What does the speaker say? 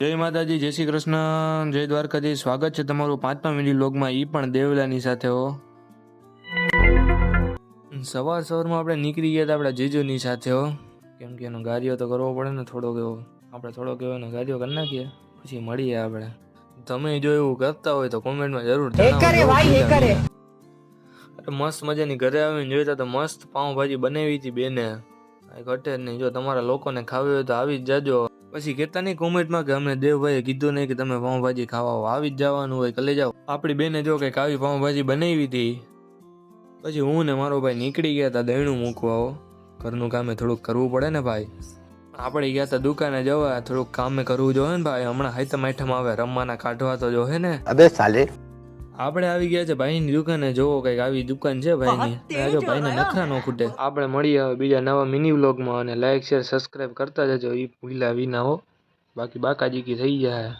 જય માતાજી જય શ્રી કૃષ્ણ જય દ્વારકાજી સ્વાગત છે તમારું પાંચમા મિનિટ લોગમાં એ પણ દેવલાની સાથે હો. સવાર સવારમાં આપણે નીકળી ગયા હતા આપણા જીજુની સાથે હો. કેમ કે એનો ગાડીઓ તો કરવો પડે ને થોડોક એવો. આપણે થોડોક એવો એનો ગાડીઓ કરી નાખીએ પછી મળીએ આપણે. તમે જો એવું કરતા હોય તો કોમેન્ટમાં જરૂર અરે મસ્ત મજાની ઘરે આવીને જોઈતા તો મસ્ત પાઉંભાજી બનાવી હતી બેને. ઘટે જ નહીં. જો તમારા લોકોને ખાવી હોય તો આવી જ જાજો. પછી કેતાની કોમેન્ટમાં કે અમને દેવભાઈએ કીધું નહીં કે તમે પાઉંભાજી ખાવા આવો જ જવાનું હોય, કલે જાઓ. આપણી બેને જો કંઈક આવી પાઉંભાજી બનાવી હતી. પછી હું ને મારો ભાઈ નીકળી ગયા હતા દહીણું મૂકવા ઘરનું કામે થોડુંક કરવું પડે ને ભાઈ. આપણે ગયા હતા દુકાને જવા, થોડુંક કામે કરવું જોઈએ ને ભાઈ. હમણાં હાઈતમ આઈટમ આવે, રમવાના કાઢવા તો જોહે ને. અબે સાલે આપણે આવી ગયા છે ભાઈની દુકાને જોવો કંઈક આવી દુકાન છે ભાઈની. આ જો ભાઈને નખરા નો ખૂટે. આપણે મળીએ હવે બીજા નવા મિની વ્લોગમાં અને લાઈક શેર સબસ્ક્રાઇબ કરતા જજો એ ભૂલા વિના હો. બાકી બાકાજી કી થઈ જાય